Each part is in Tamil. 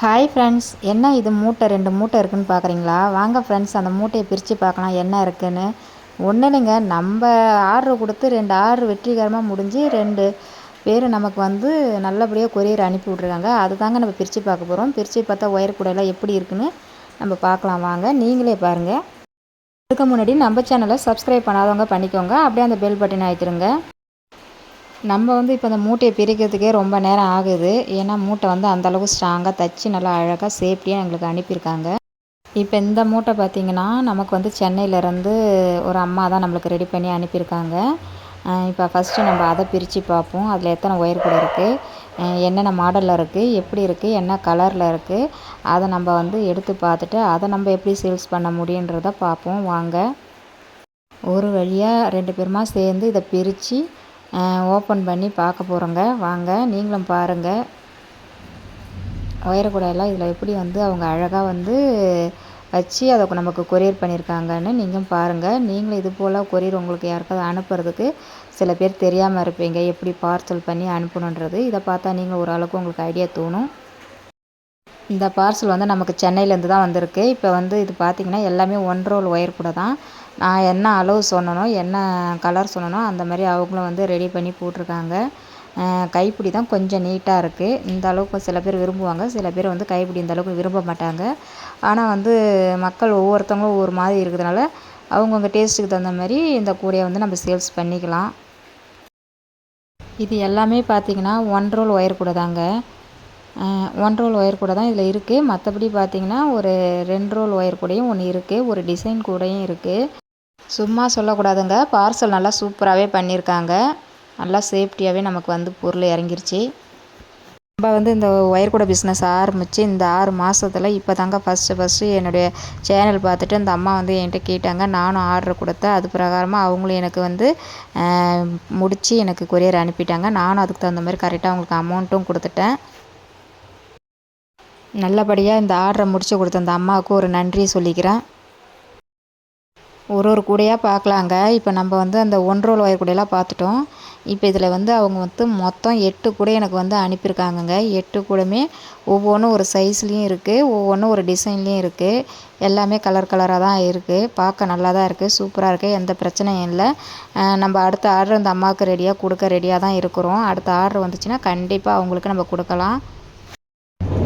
ஹாய் ஃப்ரெண்ட்ஸ் என்ன இது மூட்டை? ரெண்டு மூட்டை இருக்குதுன்னு பார்க்குறீங்களா வாங்க ஃப்ரெண்ட்ஸ் அந்த மூட்டையை பிரித்து பார்க்கலாம் என்ன இருக்குதுன்னு ஒன்றும் இல்லைங்க நம்ம ஆர்டர் கொடுத்து ரெண்டு ஆர்டர் வெற்றிகரமாக முடிஞ்சு ரெண்டு பேர் நமக்கு வந்து நல்லபடியாக கொரியர் அனுப்பி விட்ருக்காங்க அது தாங்க நம்ம பிரித்து பார்க்க போகிறோம் பிரித்து பார்த்தா ஒயர் கூடையெல்லாம் எப்படி இருக்குன்னு நம்ம பார்க்கலாம். வாங்க நீங்களே பாருங்கள் அதுக்கு முன்னாடி நம்ம சேனலை சப்ஸ்கிரைப் பண்ணாதவங்க பண்ணிக்கோங்க. அப்படியே அந்த பெல் பட்டன் அழுத்திடுங்க நம்ம வந்து இப்போ அந்த மூட்டையை பிரிக்கிறதுக்கே ரொம்ப நேரம் ஆகுது. ஏன்னா மூட்டை வந்து அந்தளவுக்கு ஸ்ட்ராங்காக தைச்சி நல்லா அழகாக சேஃப்டியாக எங்களுக்கு அனுப்பியிருக்காங்க. இப்போ இந்த மூட்டை பார்த்திங்கன்னா நமக்கு வந்து சென்னையிலேருந்து ஒரு அம்மா தான் நம்மளுக்கு ரெடி பண்ணி அனுப்பியிருக்காங்க. இப்போ ஃபஸ்ட்டு நம்ம அதை பிரித்து பார்ப்போம். அதில் எத்தனை ஒயர் கூட இருக்குது என்னென்ன மாடலில் இருக்குது எப்படி இருக்குது என்ன கலரில் இருக்குது அதை நம்ம வந்து எடுத்து பார்த்துட்டு அதை நம்ம எப்படி சேல்ஸ் பண்ண முடியுன்றதை பார்ப்போம். வாங்க. ஒரு வழியாக ரெண்டு பேருமா சேர்ந்து இதை பிரித்து ஓப்பன் பண்ணி பார்க்க போகிறோங்க வாங்க நீங்களும் பாருங்கள் ஒயரக்கூடையெல்லாம் இதில் எப்படி வந்து அவங்க அழகாக வந்து வச்சு அதை நமக்கு கொரியர் பண்ணியிருக்காங்கன்னு நீங்களும் பாருங்கள் நீங்களும் இது போல் கொரியர் உங்களுக்கு யாருக்காவது அனுப்புறதுக்கு சில பேர் தெரியாமல் இருப்பீங்க. எப்படி பார்சல் பண்ணி அனுப்பணுன்றது. இதை பார்த்தா நீங்கள் ஓரளவுக்கு உங்களுக்கு ஐடியா தோணும். இந்த பார்சல் வந்து நமக்கு சென்னையிலேருந்து தான் வந்திருக்கு. இப்போ வந்து இது பார்த்திங்கன்னா எல்லாமே ஒன் ரோல் ஒயர் கூட தான். நான் என்ன அளவு சொன்னனோ என்ன கலர் சொன்னனோ அந்த மாதிரி அவங்களும் வந்து ரெடி பண்ணி போட்டிருக்காங்க. கைப்பிடி தான் கொஞ்சம் நீட்டாக இருக்குது இந்த அளவுக்கு சில பேர் விரும்புவாங்க. சில பேர் வந்து கைப்பிடி இந்த அளவுக்கு விரும்ப மாட்டாங்க. ஆனால் வந்து மக்கள் ஒவ்வொருத்தவங்களும் ஒவ்வொரு மாதிரி இருக்கிறதுனால அவங்கவுங்க டேஸ்ட்டுக்கு தகுந்த மாதிரி இந்த கூடையை வந்து நம்ம சேல்ஸ் பண்ணிக்கலாம். இது எல்லாமே பார்த்திங்கன்னா ஒன் ரோல் ஒயர் கூட தாங்க. ஒன் ரோல் ஒயர் கூட தான் இதில் இருக்குது மற்றபடி பார்த்திங்கன்னா ஒரு ரெண்டு ரோல் ஒயர் கூடையும் ஒன்று இருக்குது ஒரு டிசைன் கூடையும் இருக்குது சும்மா சொல்லக்கூடாதுங்க. பார்சல் நல்லா சூப்பராகவே பண்ணியிருக்காங்க. நல்லா சேஃப்டியாகவே நமக்கு வந்து பொருள் இறங்கிருச்சு. நம்ம வந்து இந்த ஒயர் கூட பிஸ்னஸ் ஆரம்பித்து இந்த ஆறு மாதத்தில் இப்போ தாங்க ஃபஸ்ட்டு ஃபஸ்ட்டு என்னுடைய சேனல் பார்த்துட்டு இந்த அம்மா வந்து என்கிட்ட கேட்டாங்க. நானும் ஆர்டர் கொடுத்தேன். அது பிரகாரமாக அவங்களும் எனக்கு வந்து முடித்து எனக்கு கொரியர் அனுப்பிட்டாங்க. நானும் அதுக்கு தகுந்த மாதிரி கரெக்டாக அவங்களுக்கு அமௌண்ட்டும் கொடுத்துட்டேன். நல்லபடியாக இந்த ஆர்டரை முடித்து கொடுத்த அந்த அம்மாவுக்கு ஒரு நன்றி சொல்லிக்கிறேன். ஒரு ஒரு கூடையாக பார்க்கலாங்க. இப்போ நம்ம வந்து அந்த ஒன்றோல் ஒயர் கூடையெல்லாம் பார்த்துட்டோம். இப்போ இதில் வந்து அவங்க வந்து மொத்தம் எட்டு கூட எனக்கு வந்து அனுப்பியிருக்காங்கங்க. எட்டு கூடமே ஒவ்வொன்றும் ஒரு சைஸ்லேயும் இருக்குது ஒவ்வொன்றும் ஒரு டிசைன்லேயும் இருக்குது எல்லாமே கலர் கலராக தான் இருக்குது பார்க்க நல்லா தான் இருக்குது சூப்பராக இருக்குது எந்த பிரச்சனையும் இல்லை. நம்ம அடுத்த ஆர்டர் அந்த அம்மாவுக்கு ரெடியாக கொடுக்க ரெடியாக தான் இருக்கிறோம். அடுத்த ஆர்டர் வந்துச்சுன்னா கண்டிப்பாக அவங்களுக்கு நம்ம கொடுக்கலாம்.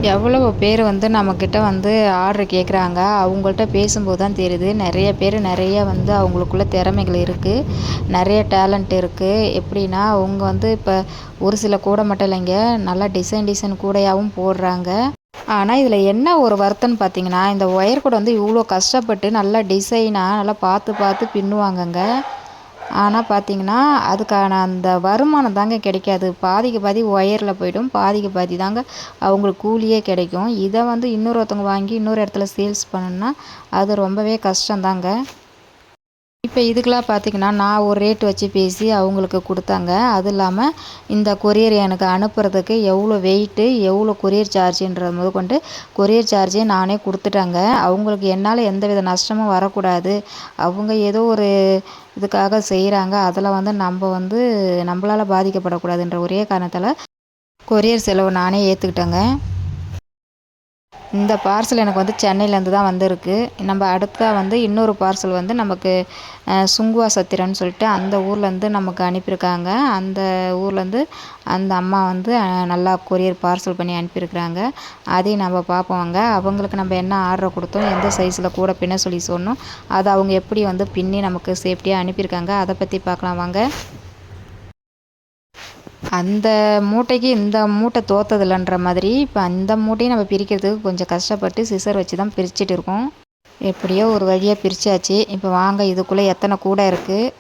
எவ்வளோ பேர் வந்து நம்மக்கிட்ட வந்து ஆர்டர் கேட்குறாங்க அவங்கள்ட்ட பேசும்போது தான் தெரியுது. நிறைய பேர் நிறைய வந்து அவங்களுக்குள்ள திறமைகள் இருக்குது நிறைய டேலண்ட் இருக்குது எப்படின்னா அவங்க வந்து இப்போ ஒரு சில கூடை மட்டும் இல்லைங்க. நல்லா டிசைன் டிசைன் கூடையாகவும் போடுறாங்க. ஆனால் இதில் என்ன ஒரு வருத்தம்னு பார்த்தீங்கன்னா இந்த ஒயர் கூட வந்து இவ்வளோ கஷ்டப்பட்டு நல்லா டிசைனாக நல்லா பார்த்து பார்த்து பின்னுவாங்கங்க. ஆனால் பார்த்தீங்கன்னா அதுக்கான அந்த வருமானம் தாங்க கிடைக்காது. பாதிக்கு பாதி ஒயரில் போய்டும். பாதிக்கு பாதி தாங்க அவங்களுக்கு கூலியே கிடைக்கும். இதை வந்து இன்னொருத்தவங்க வாங்கி இன்னொரு இடத்துல சேல்ஸ் பண்ணணுன்னா அது ரொம்பவே கஷ்டந்தாங்க இப்போ இதுக்கெலாம் பார்த்திங்கன்னா நான் ஒரு ரேட் வச்சு பேசி அவங்களுக்கு கொடுத்தாங்க. அதுவும் இல்லாமல் இந்த கொரியர் எனக்கு அனுப்புறதுக்கு எவ்வளோ வெயிட்டு எவ்வளோ கொரியர் சார்ஜுன்றது முத கொண்டு கொரியர் சார்ஜே நானே கொடுத்துட்டாங்க. அவங்களுக்கு என்னால் எந்த வித நஷ்டமும் வரக்கூடாது. அவங்க ஏதோ ஒரு இதுக்காக செய்கிறாங்க அதில் வந்து நம்ம வந்து நம்மளால் பாதிக்கப்படக்கூடாதுன்ற ஒரே காரணத்தால் கொரியர் செலவு நானே ஏற்றுக்கிட்டேங்க இந்த பார்சல் எனக்கு வந்து சென்னையிலேருந்து தான் வந்திருக்கு. நம்ம அடுத்ததாக வந்து இன்னொரு பார்சல் வந்து நமக்கு சுங்குவா சத்திரம்னு சொல்லிட்டு அந்த ஊர்லேருந்து நமக்கு அனுப்பியிருக்காங்க. அந்த ஊர்லேருந்து அந்த அம்மா வந்து நல்லா கொரியர் பார்சல் பண்ணி அனுப்பியிருக்கிறாங்க. அதையும் நம்ம பார்ப்போங்க. அவங்களுக்கு நம்ம என்ன ஆர்டர் கொடுத்தோம் எந்த சைஸில் கூட பின்ன சொல்லி சொன்னோம். அதை அவங்க எப்படி வந்து பின்னி நமக்கு சேஃப்டியாக அனுப்பியிருக்காங்க அதை பற்றி பார்க்கலாம் வாங்க. அந்த மூட்டைக்கு இந்த மூட்டை தோத்ததில்லைன்ற மாதிரி இப்போ அந்த மூட்டையும் நம்ம பிரிக்கிறதுக்கு கொஞ்சம் கஷ்டப்பட்டு சிசர் வச்சு தான் பிரிச்சுட்டு இருக்கோம். எப்படியோ ஒரு வழியாக பிரித்தாச்சு இப்போ வாங்க இதுக்குள்ளே எத்தனை கூடை இருக்குது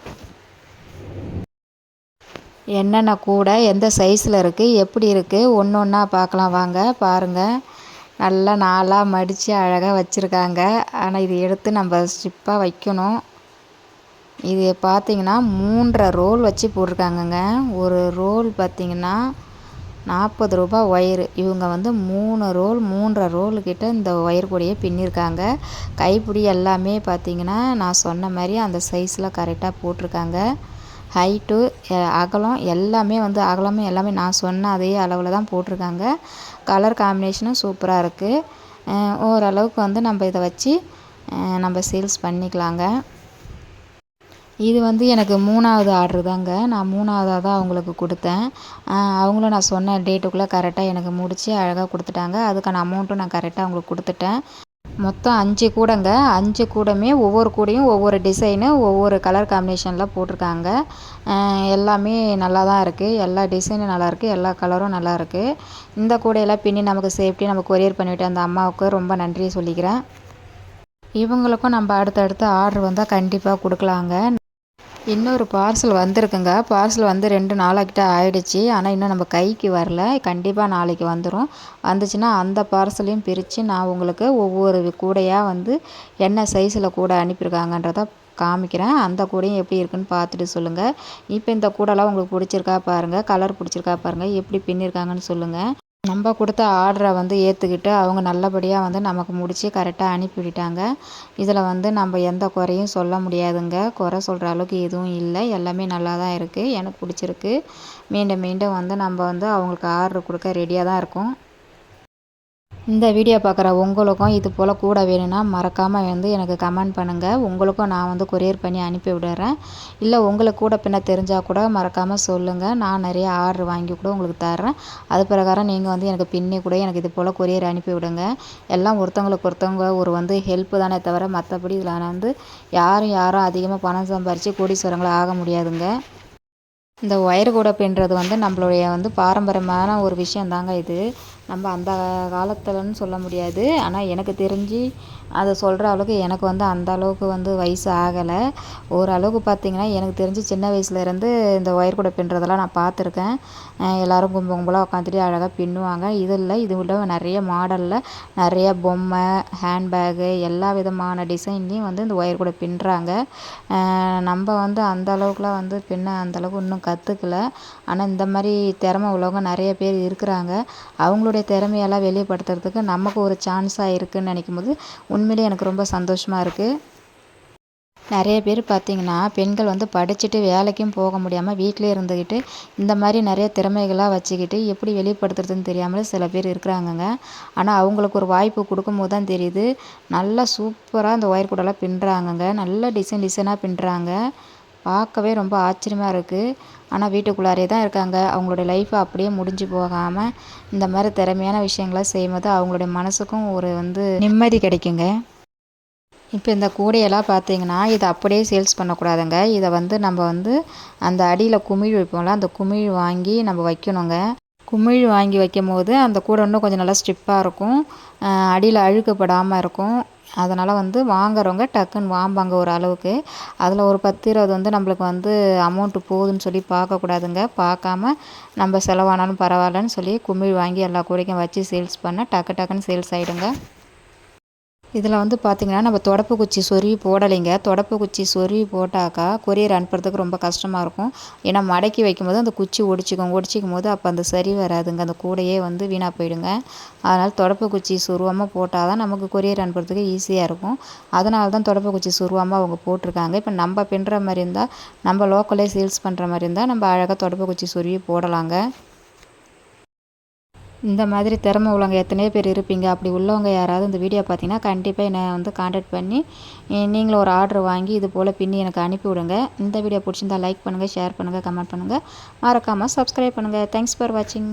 என்னென்ன கூடை எந்த சைஸில் இருக்குது எப்படி இருக்குது ஒன்று ஒன்றா பார்க்கலாம். வாங்க பாருங்கள் நல்லா நாளாக மடித்து அழகாக வச்சுருக்காங்க. ஆனால் இது எடுத்து நம்ம ஸ்டிப்பாக வைக்கணும். இது பார்த்தீங்கன்னா மூன்றரை ரோல் வச்சு போட்டிருக்காங்கங்க. ஒரு ரோல் பார்த்திங்கன்னா நாற்பது ரூபா ஒயரு இவங்க வந்து மூணு ரோல் மூன்றரை ரோலுக்கிட்ட இந்த ஒயர் கூடையே பின்னிருக்காங்க. கைப்பிடி எல்லாமே பார்த்திங்கன்னா நான் சொன்ன மாதிரி அந்த சைஸில் கரெக்டாக போட்டிருக்காங்க. ஹைட்டு அகலம் எல்லாமே வந்து அகலமும் எல்லாமே நான் சொன்ன அதே அளவில் தான் போட்டிருக்காங்க. கலர் காம்பினேஷனும் சூப்பராக இருக்குது ஓரளவுக்கு வந்து நம்ம இதை வச்சு நம்ம சேல்ஸ் பண்ணிக்கலாங்க. இது வந்து எனக்கு மூணாவது ஆர்டரு தாங்க. நான் மூணாவதாக தான் அவங்களுக்கு கொடுத்தேன். அவங்களும் நான் சொன்ன டேட்டுக்குள்ளே கரெக்டாக எனக்கு முடித்து அழகாக கொடுத்துட்டாங்க. அதுக்கான அமௌண்ட்டும் நான் கரெக்டாக அவங்களுக்கு கொடுத்துட்டேன். மொத்தம் அஞ்சு கூடைங்க. அஞ்சு கூடமே ஒவ்வொரு கூடையும் ஒவ்வொரு டிசைனு ஒவ்வொரு கலர் காம்பினேஷனில் போட்டிருக்காங்க. எல்லாமே நல்லா தான் இருக்குது எல்லா டிசைனும் நல்லாயிருக்கு எல்லா கலரும் நல்லாயிருக்கு இந்த கூடையெல்லாம் பின்னி நமக்கு சேஃப்டி நம்ம கொரியர் பண்ணிவிட்டு அந்த அம்மாவுக்கு ரொம்ப நன்றியை சொல்லிக்கிறேன். இவங்களுக்கும் நம்ம அடுத்தடுத்து ஆர்டர் வந்தால் கண்டிப்பாக கொடுக்கலாங்க. இன்னொரு பார்சல் வந்திருக்குங்க. பார்சல் வந்து ரெண்டு நாளாகிட்ட ஆயிடுச்சு. ஆனால் இன்னும் நம்ம கைக்கு வரல. கண்டிப்பாக நாளைக்கு வந்துடும் வந்துச்சுன்னா அந்த பார்சலையும் பிரித்து நான் உங்களுக்கு ஒவ்வொரு கூடையாக வந்து என்ன சைஸில் கூட அனுப்பியிருக்காங்கன்றத காமிக்கிறேன். அந்த கூடையும் எப்படி இருக்குன்னு பார்த்துட்டு சொல்லுங்கள் இப்போ இந்த கூடலாம் உங்களுக்கு பிடிச்சிருக்கா பாருங்கள் கலர் பிடிச்சிருக்கா பாருங்கள் எப்படி பின்னிருக்காங்கன்னு சொல்லுங்கள் நம்ம கொடுத்த ஆர்டரை வந்து ஏற்றுக்கிட்டு அவங்க நல்லபடியாக வந்து நமக்கு முடித்து கரெக்டாக அனுப்பிவிட்டாங்க இதில் வந்து நம்ம எந்த குறையும் சொல்ல முடியாதுங்க. குறை சொல்கிற அளவுக்கு எதுவும் இல்லை. எல்லாமே நல்லா தான் இருக்குது எனக்கு பிடிச்சிருக்கு. மீண்டும் மீண்டும் வந்து நம்ம வந்து அவங்களுக்கு ஆர்டர் கொடுக்க ரெடியாக தான் இருக்கோம். இந்த வீடியோ பார்க்குற உங்களுக்கும் இது போல் கூட வேணும்னா மறக்காமல் வந்து எனக்கு கமெண்ட் பண்ணுங்கள் உங்களுக்கும் நான் வந்து கொரியர் பண்ணி அனுப்பி விடுறேன். இல்லை உங்களுக்கு கூட பின்ன தெரிஞ்சால் கூட மறக்காமல் சொல்லுங்கள் நான் நிறைய ஆர்டர் வாங்கி கூட உங்களுக்கு தர்றேன். அது பிரகாரம் நீங்கள் வந்து எனக்கு பின்னி கூட எனக்கு இது போல் கொரியர் அனுப்பி விடுங்க. எல்லாம் ஒருத்தவங்களுக்கு ஒருத்தவங்க ஒரு வந்து ஹெல்ப்பு தானே தவிர மற்றபடி இதில் வந்து யாரும் யாரும் அதிகமாக பணம் சம்பாரித்து கோடீஸ்வரங்களை ஆக முடியாதுங்க. இந்த ஒயர் கூட பின்னுறது வந்து நம்மளுடைய வந்து பாரம்பரியமான ஒரு விஷயம் தாங்க இது. நம்ம அந்த காலத்துலன்னு சொல்ல முடியாது. ஆனால் எனக்கு தெரிஞ்சு அதை சொல்கிற அளவுக்கு எனக்கு வந்து அந்த அளவுக்கு வந்து வயசு ஆகலை. ஓரளவுக்கு பார்த்திங்கன்னா எனக்கு தெரிஞ்சு சின்ன வயசுலேருந்து இந்த ஒயர் கூடை பின்னுறதெல்லாம் நான் பார்த்துருக்கேன் எல்லோரும் கும்பல் கும்பலாக உட்காந்துட்டு அழகாக பின்னுவாங்க. இது இல்லை இது விட நிறைய மாடலில் நிறைய பொம்மை ஹேண்ட்பேகு எல்லா விதமான டிசைன்லேயும் வந்து இந்த ஒயர் கூடை பின்னுறாங்க. நம்ம வந்து அந்த அளவுக்குலாம் வந்து பின்ன அந்தளவுக்கு இன்னும் கற்றுக்கல ஆனால் இந்த மாதிரி திறமை உள்ளவங்க நிறைய பேர் இருக்கிறாங்க. அவங்களுடைய திறமையெல்லாம் வெளிப்படுத்துறதுக்கு நமக்கு ஒரு சான்ஸாக இருக்குதுன்னு நினைக்கும் போது உண்மையிலே எனக்கு ரொம்ப சந்தோஷமாக இருக்குது நிறைய பேர் பார்த்திங்கன்னா பெண்கள் வந்து படிச்சுட்டு வேலைக்கும் போக முடியாமல் வீட்டிலே இருந்துக்கிட்டு இந்த மாதிரி நிறைய திறமைகளாக வச்சுக்கிட்டு எப்படி வெளிப்படுத்துறதுன்னு தெரியாமல் சில பேர் இருக்கிறாங்கங்க. ஆனால் அவங்களுக்கு ஒரு வாய்ப்பு கொடுக்கும்போது தான் தெரியுது. நல்லா சூப்பராக அந்த ஒயர் கூடலாம் பின்னுறாங்கங்க. நல்ல டிசைன் டிசைனாக பின்னுறாங்க. பார்க்கவே ரொம்ப ஆச்சரியமாக இருக்குது ஆனால் வீட்டுக்குள்ளாரே தான் இருக்காங்க. அவங்களுடைய லைஃப்பை அப்படியே முடிஞ்சு போகாமல் இந்த மாதிரி திறமையான விஷயங்களை செய்யும்போது அவங்களுடைய மனசுக்கும் ஒரு வந்து நிம்மதி கிடைக்குங்க. இப்போ இந்த கூடையெல்லாம் பார்த்தீங்கன்னா இதை அப்படியே சேல்ஸ் பண்ணக்கூடாதுங்க. இதை வந்து நம்ம வந்து அந்த அடியில் குமிழ் வைப்போம்ல அந்த குமிழ் வாங்கி நம்ம வைக்கணுங்க. குமிழ் வாங்கி வைக்கும் போது அந்த கூடை இன்னும் கொஞ்சம் நல்லா ஸ்டிப்பாக இருக்கும். அடியில் அழுக்கப்படாமல் இருக்கும். அதனால் வந்து வாங்குறவங்க டக்குன்னு வாம்பாங்க ஒரு அளவுக்கு. அதில் ஒரு பத்து இருபது வந்து நம்மளுக்கு வந்து அமௌண்ட்டு போகுதுன்னு சொல்லி பார்க்கக்கூடாதுங்க. பார்க்காம நம்ம செலவானாலும் பரவாயில்லன்னு சொல்லி குமிழ் வாங்கி எல்லா கூடைக்கும் வச்சு சேல்ஸ் பண்ணால் டக்கு டக்குன்னு சேல்ஸ் ஆகிடுங்க இதில் வந்து பார்த்திங்கன்னா நம்ம தொடப்பு குச்சி சொருவி போடலைங்க. தொடப்பு குச்சி சொருவி போட்டாக்கா கொரியர் அனுப்புறதுக்கு ரொம்ப கஷ்டமாக இருக்கும். ஏன்னா மடக்கி வைக்கும்போது அந்த குச்சி ஒடிச்சிக்கும். ஒடிச்சிக்கும் போது அப்போ அந்த சரி வராதுங்க. அந்த கூடையே வந்து வீணாக போயிடுங்க. அதனால் தொடப்பு குச்சி சுருவாமல் போட்டால் தான் நமக்கு கொரியர் அனுப்புறதுக்கு ஈஸியாக இருக்கும். அதனால தான் தொடப்பு குச்சி சுருவாமல் அவங்க போட்டிருக்காங்க. இப்போ நம்ம பின்னுற மாதிரி இருந்தால் நம்ம லோக்கலே சேல்ஸ் பண்ணுற மாதிரி இருந்தால் நம்ம அழகாக தொடப்பு குச்சி சொருவி போடலாங்க. இந்த மாதிரி திறமை உள்ளவங்க எத்தனையோ பேர் இருப்பீங்க. அப்படி உள்ளவங்க யாராவது இந்த வீடியோ பார்த்தீங்கன்னா கண்டிப்பாக என்னை வந்து காண்டாக்ட் பண்ணி நீங்களும் ஒரு ஆர்டர் வாங்கி இது போல் பின்னி எனக்கு அனுப்பி விடுங்க. இந்த வீடியோ பிடிச்சிருந்தா லைக் பண்ணுங்கள் ஷேர் பண்ணுங்கள் கமெண்ட் பண்ணுங்கள் மறக்காமல் சப்ஸ்கிரைப் பண்ணுங்கள் தேங்க்ஸ் ஃபார் வாட்சிங்